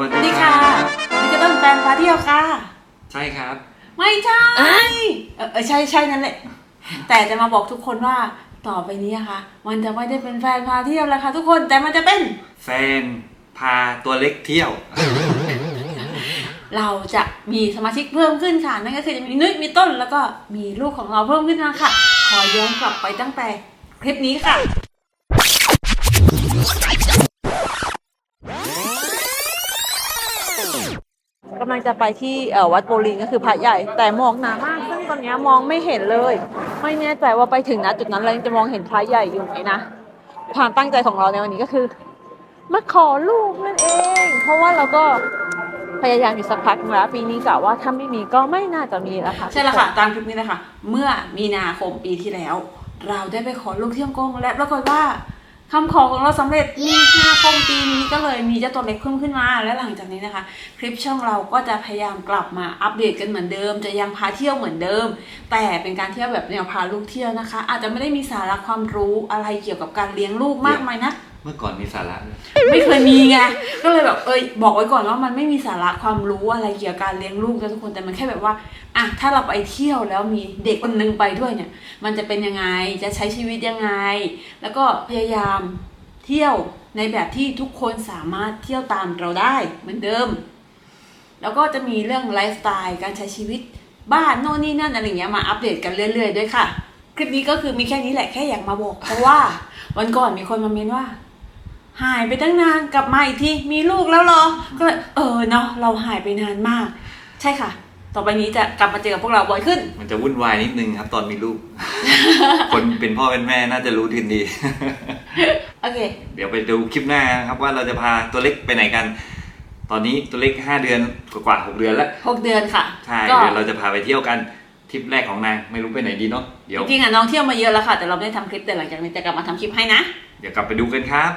วัสสวัสดีดีคค่ะรับนี่ก็ต้นแฟนพาเที่ยวค่ะ ใช่ครับ ไม่ใช่เออเออใช่ใช่นั่นแหละ แต่จะมาบอกทุกคนว่าต่อไปนี้นะคะมันจะไม่ได้เป็นแฟนพาเที่ยวแล้วค่ะทุกคนแต่มันจะเป็น แฟนพาตัวเล็กเที่ยว เราจะมีสมาชิกเพิ่มขึ้นค่ะนั่นก็คือจะมีนุ้ยมีต้น แล้วก็มีลูกของเราเพิ่มขึ้นมาค่ะขอย้อนกลับไปตั้งแต่คลิปนี้ค่ะ กำลังจะไปที่วัดโบลิงก็คือพระใหญ่ แต่หมอกหนามาก ซึ่งตอนนี้มองไม่เห็นเลย ไม่แน่ใจว่าไปถึงนะจุดนั้นเราจะมองเห็นพระใหญ่อยู่ไหมนะความตั้งใจของเราในวันนี้ก็คือมาขอลูกนั่นเอง เพราะว่าเราก็พยายามอยู่สักพักนึงแล้วปีนี้กะว่าถ้าไม่มีก็ไม่น่าจะมีแล้วค่ะใช่แล้วค่ะตามคลิปนี้เลยค่ะเมื่อมีนาคมปีที่แล้ว เราได้ไปขอลูกที่ฮ่องกงและปรากฏว่า คำขอของเราสำเร็จมีนาคมปีนี้ก็เลยมีเจ้าตัวเล็กเพิ่มขึ้นมา และหลังจากนี้นะคะ คลิปช่องเราก็จะพยายามกลับมาอัปเดตกันเหมือนเดิม จะยังพาเที่ยวเหมือนเดิม แต่เป็นการเที่ยวแบบแนวพาลูกเที่ยวนะคะ อาจจะไม่ได้มีสาระความรู้อะไรเกี่ยวกับการเลี้ยงลูกมากมายนะ มื่อก่อนมีสาระด้วยไม่เคยมีไงก็เลยแบบเอ้ยบอกไว้ก่อนว่ามันไม่มีสาระความรู้อะไรเกี่ยวกับการเลี้ยงลูกนะทุกคนแต่มันแค่แบบว่าอะถ้าเราไปเที่ยวแล้วมีเด็กคนนึงไปด้วยเนี่ย มันจะเป็นยังไงจะใช้ชีวิตยังไง แล้วก็พยายามเที่ยวในแบบที่ทุกคนสามารถเที่ยวตามเราได้เหมือนเดิม แล้วก็จะมีเรื่องไลฟ์สไตล์การใช้ชีวิตบ้านโน่นนี่นั่นอะไรเงี้ยมาอัปเดตกันเรื่อย ๆ ด้วยค่ะ คลิปนี้ก็คือมีแค่นี้แหละแค่อยากมาบอกเพราะว่าวันก่อนมีคนมาเมนว่า หายไปตั้งนานกลับมาอีกทีมีลูกแล้วเหรอ ก็เลยเออเนาะเราหายไปนานมาก ใช่ค่ะ ต่อไปนี้จะกลับมาเจอกับพวกเราบ่อยขึ้น มันจะวุ่นวายนิดนึงครับ ตอนมีลูก คนเป็นพ่อเป็นแม่น่าจะรู้ทันดี โอเค เดี๋ยวไปดูคลิปหน้านะครับว่าเราจะพาตัวเล็กไปไหนกัน ตอนนี้ตัวเล็กห้าเดือนกว่าๆหกเดือนแล้วหกเดือนค่ะใช่ก็เดี๋ยวเราจะพาไปเที่ยวกันทริปแรกของนางไม่รู้ไปไหนดีเนาะเดี๋ยวจริงๆอะน้องเที่ยวมาเยอะแล้วค่ะ แต่เราไม่ได้ทำคลิปแต่หลังจากนี้จะกลับมาทำคลิปให้นะ เดี๋ยวกลับไปดูกันครับ